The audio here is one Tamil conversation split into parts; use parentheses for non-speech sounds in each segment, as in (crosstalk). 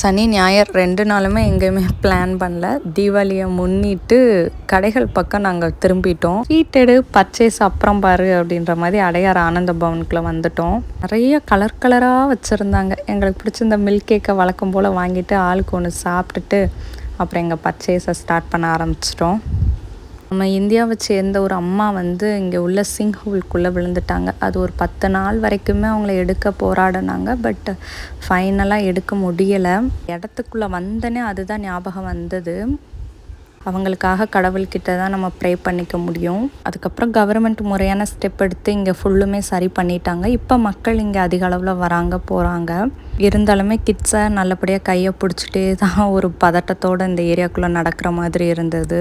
சனி ஞாயிறு ரெண்டு நாளுமே எங்கேயுமே பிளான் பண்ணல. தீபாவளியை முன்னிட்டு கடைகள் பக்கம் நாங்கள் திரும்பிட்டோம். ஹீட்டடு பர்ச்சேஸ் அப்புறம் பாரு அப்படின்ற மாதிரி அடையார் ஆனந்த பவனுக்குள்ளே வந்துட்டோம். நிறைய கலர் கலராக வச்சுருந்தாங்க. எங்களுக்கு பிடிச்சிருந்த மில்க் கேக்கை வழக்கம் போல் வாங்கிட்டு ஆளுக்கு ஒன்று சாப்பிட்டுட்டு அப்புறம் எங்கள் பர்ச்சேஸை ஸ்டார்ட் பண்ண ஆரம்பிச்சிட்டோம். நம்ம இந்தியாவை சேர்ந்த ஒரு அம்மா வந்து இங்கே உள்ள சிங்ஹூல்குள்ளே விழுந்துட்டாங்க. அது ஒரு பத்து நாள் வரைக்குமே அவங்கள எடுக்க போராடினாங்க. பட் ஃபைனலாக எடுக்க முடியலை. இடத்துக்குள்ளே வந்தனே அதுதான் ஞாபகம் வந்தது. அவங்களுக்காக கடவுள்கிட்ட தான் நம்ம ப்ரே பண்ணிக்க முடியும். அதுக்கப்புறம் கவர்மெண்ட் முறையான ஸ்டெப் எடுத்து இங்கே ஃபுல்லுமே சரி பண்ணிட்டாங்க. இப்போ மக்கள் இங்கே அதிக அளவில் வராங்க போகிறாங்க இருந்தாலுமே கிட்ஸை நல்லபடியாக கையை பிடிச்சிட்டே தான் (laughs) ஒரு பதட்டத்தோடு இந்த ஏரியாக்குள்ளே நடக்கிற மாதிரி இருந்தது.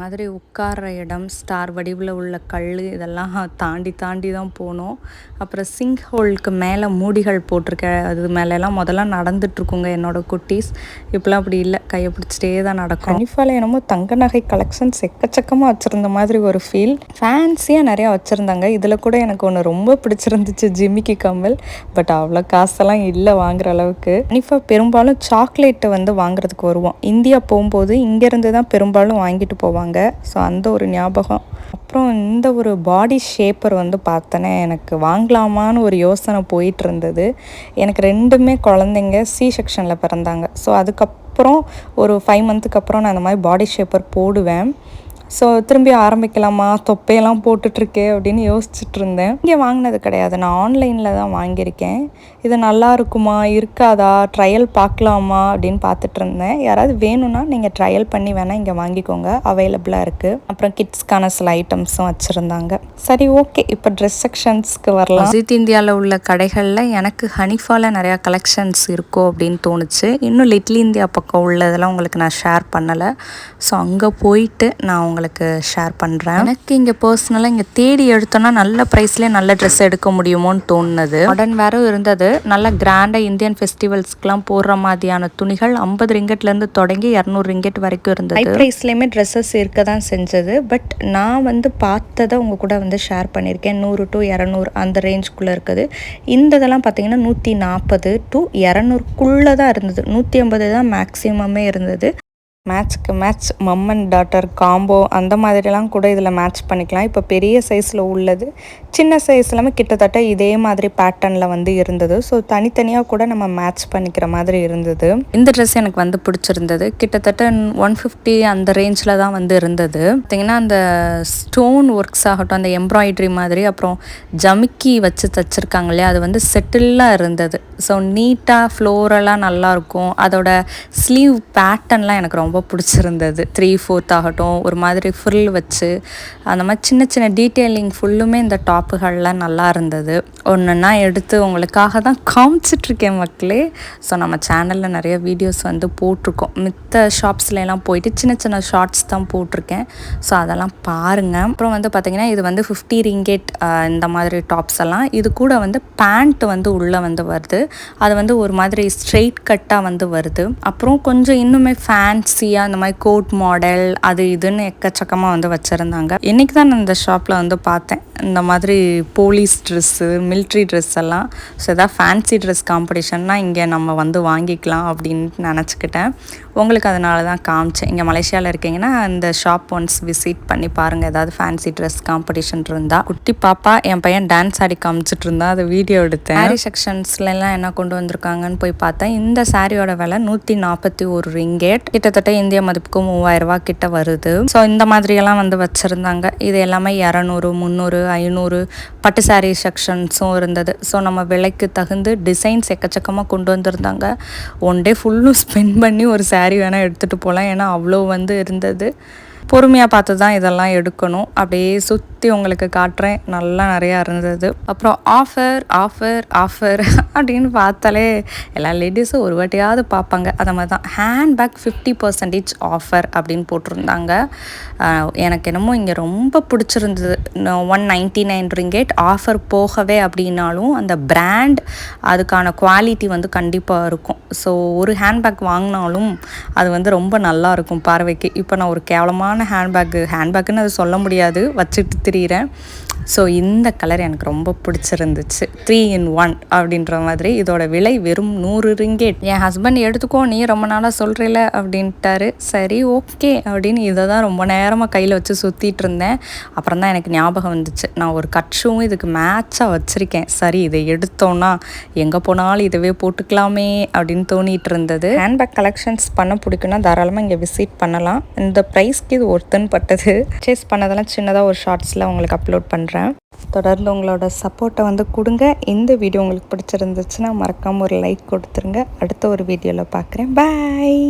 மாதிரி உட்கார்ற இடம் ஸ்டார் வடிவில் உள்ள கல் இதெல்லாம் தாண்டி தாண்டி தான் போனோம். அப்புறம் சிங்க் ஹோலுக்கு மேலே மூடிகள் போட்டிருக்க அது மேலெல்லாம் முதல்ல நடந்துட்டுருக்குங்க என்னோடய குட்டீஸ். இப்போலாம் அப்படி இல்லை கையை பிடிச்சிட்டே தான் நடக்கும். கனிஃபால என்னமோ தங்க நகை கலெக்ஷன்ஸ் எக்கச்சக்கமாக வச்சுருந்த மாதிரி ஒரு ஃபீல் ஃபேன்சியாக நிறையா வச்சுருந்தாங்க. இதில் கூட எனக்கு ஒன்று ரொம்ப பிடிச்சிருந்துச்சு ஜிமிக்கி கம்மல். பட் அவ்வளோ காசெல்லாம் இல்லை வாங்குற அளவுக்கு. கனிஃபா பெரும்பாலும் சாக்லேட்டை வந்து வாங்குறதுக்கு வருவோம் இந்தியா போகும்போது இங்கேருந்து தான் பெரும்பாலும் வாங்கிட்டு போவாங்க. ஸோ அந்த ஒரு ஞாபகம். அப்புறம் இந்த ஒரு பாடி ஷேப்பர் வந்து பார்த்தனே எனக்கு வாங்கலாமான்னு ஒரு யோசனை போயிட்டு இருந்தது. எனக்கு ரெண்டுமே குழந்தைங்க சி செக்ஷனில் பிறந்தாங்க. ஸோ அதுக்கப்புறம் ஒரு ஃபைவ் மந்த்துக்கு அப்புறம் நான் அந்த மாதிரி பாடி ஷேப்பர் போடுவேன். ஸோ திரும்பி ஆரம்பிக்கலாமா? தொப்பையெல்லாம் போட்டுட்ருக்கே அப்படின்னு யோசிச்சுட்டு இருந்தேன் இங்கே வாங்கினது கிடையாது. நான் ஆன்லைனில் தான் வாங்கியிருக்கேன். இது நல்லா இருக்குமா? இருக்காதா? ட்ரையல் பார்க்கலாமா? அப்படின்னு பார்த்துட்டு இருந்தேன் யாராவது வேணும்னா நீங்கள் ட்ரையல் பண்ணி வேணால் இங்கே வாங்கிக்கோங்க. அவைலபிளாக இருக்குது அப்புறம் கிட்ஸ்க்கான சில ஐட்டம்ஸும் வச்சுருந்தாங்க. சரி ஓகே இப்போ ட்ரெஸ் செக்ஷன்ஸ்க்கு வரலாம். அஜித் இந்தியாவில் உள்ள கடைகளில் எனக்கு ஹனிஃபாவில் நிறையா கலெக்ஷன்ஸ் இருக்கும் அப்படின்னு தோணுச்சு. இன்னும் லிட்டில் இந்தியா பக்கம் உள்ளதெல்லாம் உங்களுக்கு நான் ஷேர் பண்ணலை. ஸோ அங்கே போயிட்டு நான் உங்களுக்கு ஷேர் பண்ணுறேன் எனக்கு இங்கே பர்சனலாக இங்கே தேடி எடுத்தோன்னா நல்ல ப்ரைஸ்லேயே நல்ல ட்ரெஸ் எடுக்க முடியுமோன்னு தோணுனது மாடர்ன் வேறும் இருந்தது. நல்ல கிராண்டாக இந்தியன் ஃபெஸ்டிவல்ஸ்க்குலாம் போடுற மாதிரியான துணிகள் ஐம்பது ரிங்கெட்லேருந்து தொடங்கி இரநூறு ரிங்கெட் வரைக்கும் இருந்தது. ஹை ப்ரைஸ்லேயுமே ட்ரெஸ்ஸஸ் இருக்க தான் செஞ்சது. பட் நான் வந்து பார்த்ததை உங்கள் கூட வந்து ஷேர் பண்ணியிருக்கேன். நூறு டு இரநூறு அந்த ரேஞ்சுக்குள்ளே இருக்குது. இந்த இதெல்லாம் பார்த்தீங்கன்னா நூற்றி நாற்பது டு இரநூறுக்குள்ளே தான் இருந்தது. நூற்றி ஐம்பது தான் மேக்ஸிமமே இருந்தது. மேட்ச்க்கு match mum and daughter combo அந்த மாதிரிலாம் கூட இதில் மேட்ச் பண்ணிக்கலாம். இப்போ பெரிய சைஸில் உள்ளது. சின்ன சைஸ் எல்லாமே கிட்டத்தட்ட இதே மாதிரி பேட்டர்னில் வந்து இருந்தது. ஸோ தனித்தனியாக கூட நம்ம மேட்ச் பண்ணிக்கிற மாதிரி இருந்தது. இந்த ட்ரெஸ் எனக்கு வந்து பிடிச்சிருந்தது. கிட்டத்தட்ட ஒன் ஃபிஃப்டி அந்த ரேஞ்சில் தான் வந்து இருந்தது. பார்த்திங்கன்னா அந்த ஸ்டோன் ஒர்க்ஸ் ஆகட்டும் அந்த எம்ப்ராய்டரி மாதிரி அப்புறம் ஜமிக்கி வச்சு தச்சிருக்காங்க இல்லையா அது வந்து செட்டிலாக இருந்தது. ஸோ நீட்டாக ஃப்ளோரலாக நல்லாயிருக்கும் அதோட ஸ்லீவ் பேட்டர்ன்லாம் எனக்கு ரொம்ப ரொம்ப பிடிச்சிருந்தது. த்ரீ ஃபோர்த் ஆகட்டும் ஒரு மாதிரி ஃபுல் வச்சு அந்த மாதிரி சின்ன சின்ன டீட்டெயிலிங் ஃபுல்லுமே இந்த டாப்புகள்லாம் நல்லா இருந்தது. ஒன்றுன்னா எடுத்து உங்களுக்காக தான் காமிச்சிட்ருக்கேன் மக்களே. ஸோ நம்ம சேனலில் நிறைய வீடியோஸ் வந்து போட்டிருக்கோம். மித்த ஷாப்ஸ்லாம் போயிட்டு சின்ன சின்ன ஷார்ட்ஸ் தான் போட்டிருக்கேன். ஸோ அதெல்லாம் பாருங்கள் அப்புறம் வந்து பார்த்திங்கன்னா இது வந்து ஃபிஃப்டி ரிங்கேட் இந்த மாதிரி டாப்ஸ் எல்லாம். இது கூட வந்து பேண்ட் வந்து உள்ளே வந்து வருது. அது வந்து ஒரு மாதிரி ஸ்ட்ரெயிட் கட்டாக வந்து வருது. அப்புறம் கொஞ்சம் இன்னுமே ஃபேன்ஸ் ஃபேன்சியாக இந்த மாதிரி கோட் மாடல் அது இதுன்னு எக்கச்சக்கமாக வந்து வச்சுருந்தாங்க. இன்றைக்கி தான் நான் இந்த ஷாப்பில் வந்து பார்த்தேன். இந்த மாதிரி போலீஸ் ட்ரெஸ்ஸு மில்ட்ரி ட்ரெஸ் எல்லாம். ஸோ எதாவது ஃபேன்சி ட்ரெஸ் காம்படிஷன்னா இங்கே நம்ம வந்து வாங்கிக்கலாம் அப்படின்ட்டு நினச்சிக்கிட்டேன். உங்களுக்கு அதனால தான் காமிச்சேன். இங்கே மலேசியாவில் இருக்கீங்கன்னா இந்த ஷாப் ஒன்ஸ் விசிட் பண்ணி பாருங்கள் ஏதாவது ஃபேன்சி ட்ரெஸ் காம்படிஷன் இருந்தால் குட்டி பாப்பா என் பையன் டான்ஸ் ஆடி காமிச்சிட்டு இருந்தா. அதை வீடியோ எடுத்தேன். சாரி செக்ஷன்ஸ்லாம் என்ன கொண்டு வந்திருக்காங்கன்னு போய் பார்த்தேன் இந்த சாரியோட விலை நூற்றி நாற்பத்தி ஒரு ரிங்கேட். கிட்டத்தட்ட இந்திய மதிப்புக்கு மூவாயிரம் ரூபா கிட்ட வருது. ஸோ இந்த மாதிரியெல்லாம் வந்து வச்சுருந்தாங்க. இது எல்லாமே இரநூறு முந்நூறு ஐநூறு பட்டு சாரீ செக்ஷன்ஸும் இருந்தது. ஸோ நம்ம விலைக்கு தகுந்து டிசைன்ஸ் எக்கச்சக்கமாக கொண்டு வந்திருந்தாங்க. ஒன் டே ஃபுல்லும் ஸ்பெண்ட் பண்ணி ஒரு சாரீ வேணால் எடுத்துகிட்டு போகலாம் ஏன்னா அவ்வளோ வந்து இருந்தது. பொறுமையாக பார்த்து தான் இதெல்லாம் எடுக்கணும். அப்படியே சுற்றி உங்களுக்கு காட்டுறேன். நல்லா நிறையா இருந்தது. அப்புறம் ஆஃபர் ஆஃபர் ஆஃபர் அப்படின்னு பார்த்தாலே எல்லா லேடிஸும் ஒரு வாட்டியாவது பார்ப்பாங்க. அதை மாதிரி தான் ஹேண்ட்பேக் ஃபிஃப்டி பர்சன்டேஜ் ஆஃபர் அப்படின்னு போட்டிருந்தாங்க. எனக்கு என்னமோ இங்கே ரொம்ப பிடிச்சிருந்தது. One ninety nine ringgit offer போகவே அப்படின்னாலும் அந்த பிராண்ட் அதுக்கான குவாலிட்டி வந்து கண்டிப்பாக இருக்கும். ஸோ ஒரு ஹேண்ட்பேக் வாங்கினாலும் அது வந்து ரொம்ப நல்லா இருக்கும் பார்வைக்கு. இப்போ நான் ஒரு கேவலமாக கேவலமான ஹேண்ட்பேக்கு ஹேண்ட்பேக்குன்னு அது சொல்ல முடியாது. வச்சுட்டு திரியிறேன். ஸோ இந்த கலர் எனக்கு ரொம்ப பிடிச்சிருந்துச்சு. த்ரீ இன் ஒன் அப்படின்ற மாதிரி இதோட விலை வெறும் நூறு ரிங்கேட். என் ஹஸ்பண்ட் எடுத்துக்கோ நீ ரொம்ப நாளாக சொல்கிறீல அப்படின்ட்டாரு. சரி ஓகே அப்படின்னு இதை தான் ரொம்ப நேரமாக கையில் வச்சு சுற்றிட்டு இருந்தேன். அப்புறம் தான் எனக்கு ஞாபகம் வந்துச்சு. நான் ஒரு கட் ஷூவும் இதுக்கு மேட்சாக வச்சுருக்கேன். சரி இதை எடுத்தோன்னா எங்கே போனாலும் இதுவே போட்டுக்கலாமே அப்படின்னு தோணிட்டு இருந்தது. ஹேண்ட்பேக் கலெக்ஷன்ஸ் பண்ண பிடிக்குன்னா தாராளமாக இங்கே விசிட் பண்ணலாம். இந்த ப்ரைஸ்க்கு இது ஒருத்தன் பட்டது. சேஸ் பண்ணதெல்லாம் சின்னதாக ஒரு ஷார்ட்ஸில் உங்களுக்கு அப்லோட் பண்ணுறேன் தொடர்ந்து உங்களோட சப்போர்ட்டை வந்து கொடுங்க. இந்த வீடியோ உங்களுக்கு பிடிச்சிருந்துச்சுன்னா மறக்காமல் ஒரு லைக் கொடுத்துருங்க. அடுத்த ஒரு வீடியோவில் பார்க்குறேன் பாய்